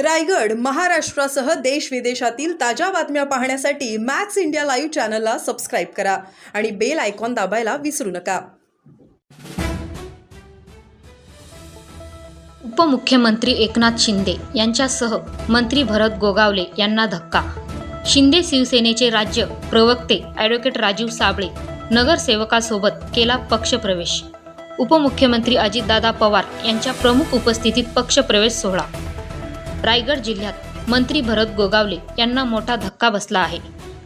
रायगड महाराष्ट्रासह देश विदेशातील ताज्या बातम्या पाहण्यासाठी मॅक्स इंडिया लाईव्ह चॅनलला सबस्क्राईब करा आणि बेल आयकॉन दाबायला विसरू नका. उपमुख्यमंत्री एकनाथ शिंदे यांच्यासह मंत्री भरत गोगावले यांना धक्का. शिंदे शिवसेनेचे राज्य प्रवक्ते ॲडव्होकेट राजीव साबळे नगरसेवकासोबत केला पक्षप्रवेश. उपमुख्यमंत्री अजितदादा पवार यांच्या प्रमुख उपस्थितीत पक्षप्रवेश सोहळा. रायगड जिल्ह्यात. मंत्री भरत गोगावले यांना मोठा धक्का बसला आहे.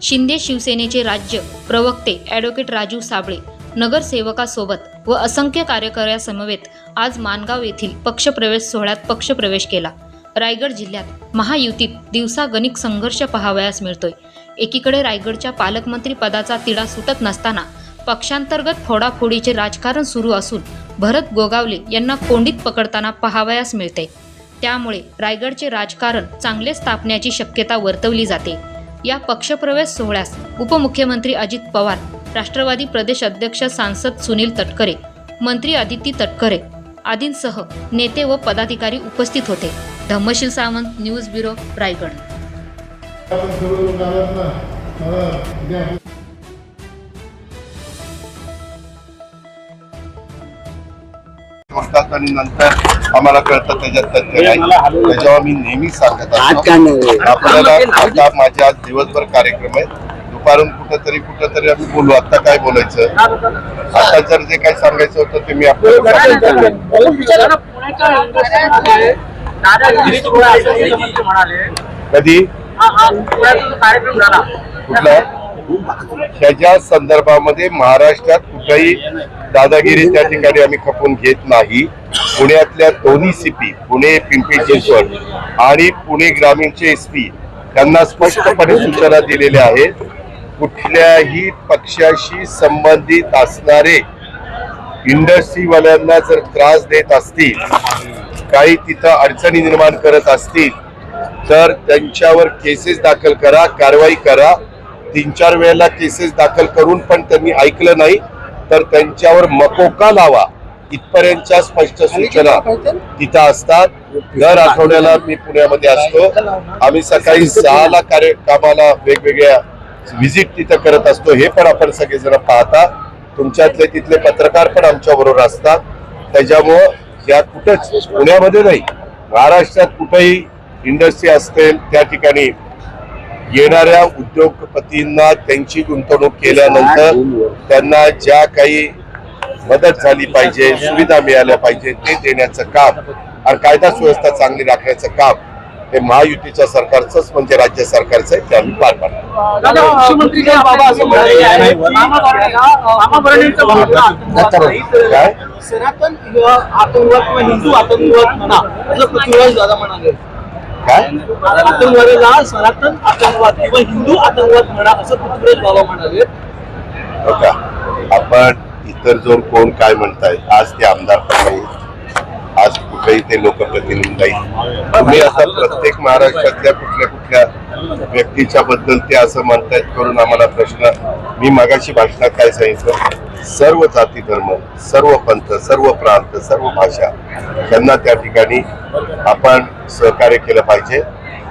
शिंदे शिवसेनेचे राज्य प्रवक्ते ॲडव्होकेट राजू साबळे नगरसेवकासोबत व असंख्य कार्यकर्त्यासमवेत आज मानगाव येथील पक्षप्रवेश सोहळ्यात पक्षप्रवेश केला. रायगड जिल्ह्यात महायुतीत दिवसागणिक संघर्ष पाहावयास मिळतोय. एकीकडे रायगडच्या पालकमंत्री पदाचा तिढा सुटत नसताना पक्षांतर्गत फोडाफोडीचे राजकारण सुरू असून भरत गोगावले यांना कोंडीत पकडताना पाहावयास मिळते त्यामुळे रायगडचे राजकारण चांगले स्थापण्याची शक्यता वर्तवली जाते. या पक्षप्रवेश सोहळ्यास उपमुख्यमंत्री अजित पवार राष्ट्रवादी प्रदेश अध्यक्ष सांसद सुनील तटकरे मंत्री आदिती तटकरे आदींसह नेते व पदाधिकारी उपस्थित होते. Dhammasheel Sawant news bureau Raigad. नंतर आम्हाला कळतं त्याच्यात तथ्य नाही. त्याच्यावर मी नेहमी सांगत असतो. आपल्याला आता माझ्या आज दिवसभर कार्यक्रम आहे दुपारून कुठंतरी कुठंतरी आम्ही बोलू. आता काय बोलायचं? आता जर जे काही सांगायचं होतं ते मी आपल्याला कधी? कुठला? ह्याच्या संदर्भामध्ये महाराष्ट्रात कुठेही दादागिरी त्या ठिकाणी आम्ही खपून घेत नाही. पुण्यातल्या दोन्ही सीपी पुणे पिंपरी चिंचवड आणि पुणे ग्रामीणचे एस पी त्यांना स्पष्टपणे सूचना दिलेल्या आहेत. कुठल्याही पक्षाशी संबंधित असणारे इंडस्ट्रीवाल्यांना जर त्रास देत असतील काही तिथं अडचणी निर्माण करत असतील तर त्यांच्यावर केसेस दाखल करा कारवाई करा. तीन चार वेळेला केसेस दाखल करून पण त्यांनी ऐकलं नाही तर त्यांच्यावर मकोका लावा. इथपर्यंतच्या स्पष्ट सूचना तिथं असतात. दर आठवड्याला मी पुण्यामध्ये असतो. आम्ही सकाळी सहाला कार्य कामाला वेगवेगळ्या व्हिजिट तिथं करत असतो. हे पण आपण सगळेजण पाहता. तुमच्यातले तिथले पत्रकार पण आमच्या बरोबर असतात. त्याच्यामुळं या कुठंच पुण्यामध्ये नाही महाराष्ट्रात कुठेही इंडस्ट्री असतील त्या ठिकाणी येणाऱ्या उद्योगपतींना त्यांची गुंतवणूक केल्यानंतर त्यांना ज्या काही मदत झाली पाहिजे सुविधा मिळाल्या पाहिजे ते देण्याचं काम आणि कायदा सुव्यवस्था चांगली राखण्याचं काम हे महायुतीच्या सरकारचंच म्हणजे राज्य सरकारचं आहे ते आम्ही पार पाडतो काय? सनातन युवा आतंकवाद किंवा हिंदू आतंकवाद म्हणा असं पृथ्वीराज दादा म्हणाले. काय? आतंकवादाला सनातन आतंकवाद किंवा हिंदू आतंकवाद म्हणा असं पृथ्वीराज बाबा म्हणाले. बघा आपण इतर जोर कोण काय म्हणताय? आज ते आमदार पण नाही आज कुठेही ते लोकप्रतिनिधी नाही तुम्ही असा प्रत्येक महाराष्ट्रातल्या कुठल्या कुठल्या व्यक्तीच्या बद्दल ते असं म्हणतायत करून आम्हाला प्रश्न मी मगाशी भाषणात काय सांगितलं? सर्व जाती धर्म सर्व पंथ सर्व प्रांत सर्व भाषा यांना त्या ठिकाणी आपण सहकार्य केलं पाहिजे.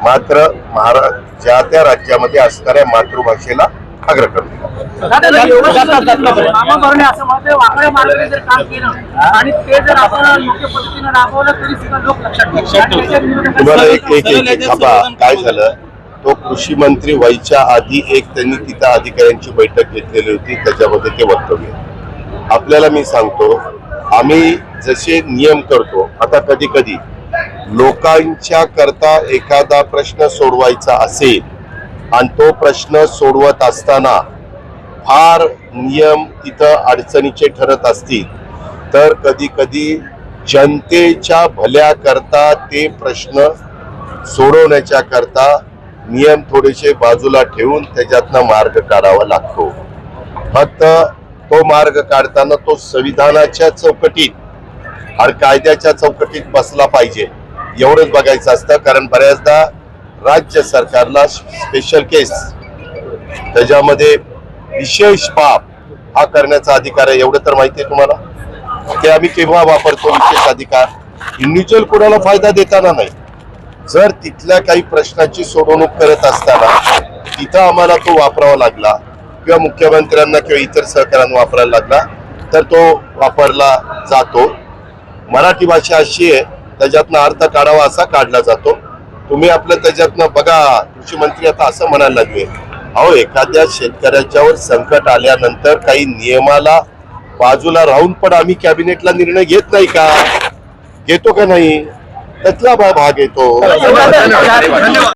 मात्र महारा ज्या त्या राज्यामध्ये असणाऱ्या मातृभाषेला आग्रह करतो. दादा जर एवढं जास्त मामा भरणे असं म्हणते वाकड्या मार्गाने जर काम केलं आणि ते जर आपण योग्य पद्धतीने राबवलं तरी सुद्धा लोक लक्षात ठेवतात. आणि त्याच्या विरोधात तुम्हाला एक एक एक एक थांबा. काय झालं? तो कृषी मंत्री व्हायच्या आधी एक त्यांनी तिथं अधिकाऱ्यांची बैठक घेतलेली होती. त्याच्यामध्ये ते वक्तव्य आपल्याला मी सांगतो आम्ही जसे नियम करतो आता कधी कधी लोकांच्या करता एखादा प्रश्न सोडवायचा असेल आणि तो प्रश्न सोडवत असताना फार नियम तिथं अडचणीचे ठरत असतील. तर कधी कधी जनतेच्या भल्या करता ते प्रश्न सोडवण्याच्या करता नियम थोडेसे बाजूला ठेवून त्याच्यातनं मार्ग काढावा लागतो. फक्त तो मार्ग काढताना तो संविधानाच्या चौकटीत आणि कायद्याच्या चौकटीत बसला पाहिजे. एवढंच बघायचं असतं कारण बऱ्याचदा राज्य सरकारला स्पेशल केस त्याच्यामध्ये विशेष पाप हा करण्याचा अधिकार आहे. एवढं तर माहिती आहे तुम्हाला? ते आम्ही केव्हा वापरतो विशेष अधिकार? इंडिव्हिज्युअल कोणाला फायदा देताना नाही. जर तिथल्या काही प्रश्नाची सोडवणूक करत असताना तिथं आम्हाला तो वापरावा लागला किंवा मुख्यमंत्र्यांना किंवा इतर सहकार्यांना वापरायला लागला तर तो वापरला जातो. मराठी भाषा अशी आहे त्याच्यातनं अर्थ काढावा असा काढला जातो. तुम्ही आपलं त्याच्यातनं बघा कृषी मंत्री आता असं म्हणायला लागले. अहो एखाद्या शेतकऱ्याच्यावर संकट आल्यानंतर काही नियमाला बाजूला राहून पण आम्ही कॅबिनेटला निर्णय घेत नाही का? घेतो का नाही? त्यातला भाग येतो.